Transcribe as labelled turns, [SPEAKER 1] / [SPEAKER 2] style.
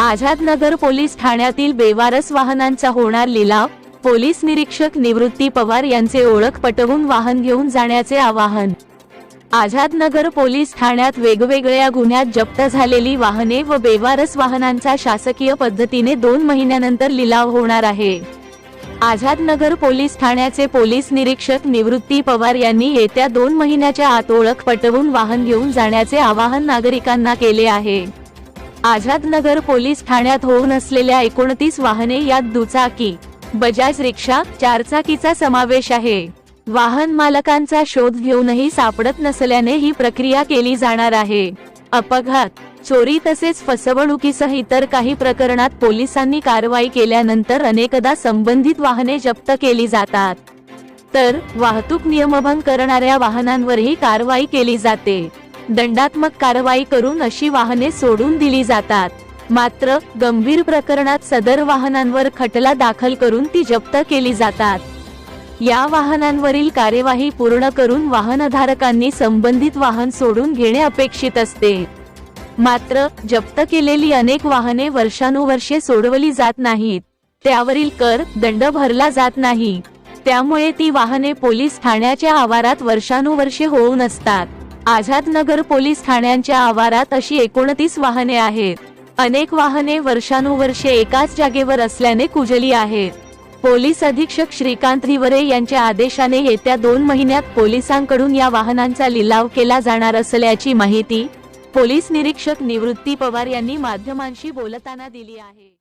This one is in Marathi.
[SPEAKER 1] आझादनगर पोलीस ठाण्यातील बेवारस वाहनांचा होणार लिलाव पोलीस निरीक्षक निवृत्ती पवार यांचे ओळख पटवून वाहन घेऊन जाण्याचे आवाहन. आझादनगर पोलीस ठाण्यात वेगवेगळ्या गुन्ह्यात जप्त झालेली वाहने व बेवारस वाहनांचा शासकीय पद्धतीने दोन महिन्यानंतर लिलाव होणार आहे. आझादनगर पोलीस ठाण्याचे पोलीस निरीक्षक निवृत्ती पवार यांनी येत्या दोन महिन्याच्या आत ओळख पटवून वाहन घेऊन जाण्याचे आवाहन नागरिकांना केले आहे. आझादनगर पोलीस ठाण्यात होऊन असलेल्या एकोणतीस वाहने यात दुचाकी बजाज रिक्षा चारचाकीचा समावेश आहे. वाहन मालकांचा शोध घेऊनही सापडत नसल्याने ही प्रक्रिया केली जाणार आहे. अपघात चोरी तसेच फसवणुकीसह इतर काही प्रकरणात पोलिसांनी कारवाई केल्यानंतर अनेकदा संबंधित वाहने जप्त केली जातात. तर वाहतूक नियमभंग करणाऱ्या वाहनांवरही कारवाई केली जाते. दंडात्मक कारवाई करून अशी वाहने सोडून दिली जातात. मात्र गंभीर प्रकरणात सदर वाहनांवर खटला दाखल करून ती जप्त केली जातात. या वाहनांवरील कार्यवाही पूर्ण करून वाहनधारकांनी संबंधित वाहन सोडून घेणे अपेक्षित असते. मात्र जप्त केलेली अनेक वाहने वर्षानुवर्षे सोडवली जात नाहीत. त्यावरील कर दंड भरला जात नाही. त्यामुळे ती वाहने पोलीस ठाण्याच्या आवारात वर्षानुवर्षे होऊन असतात आझादनगर पोलीस ठाण्यांच्या आवारात अशी एकोणतीस वाहने आहेत. अनेक वाहने वर्षानुवर्षे एकाच जागेवर असल्याने कुजली आहेत. पोलीस अधीक्षक श्रीकांत हिवरे यांच्या आदेशाने येत्या दोन महिन्यात पोलिसांकडून या वाहनांचा लिलाव केला जाणार असल्याची माहिती पोलीस निरीक्षक निवृत्ती पवार यांनी माध्यमांशी बोलताना दिली आहे.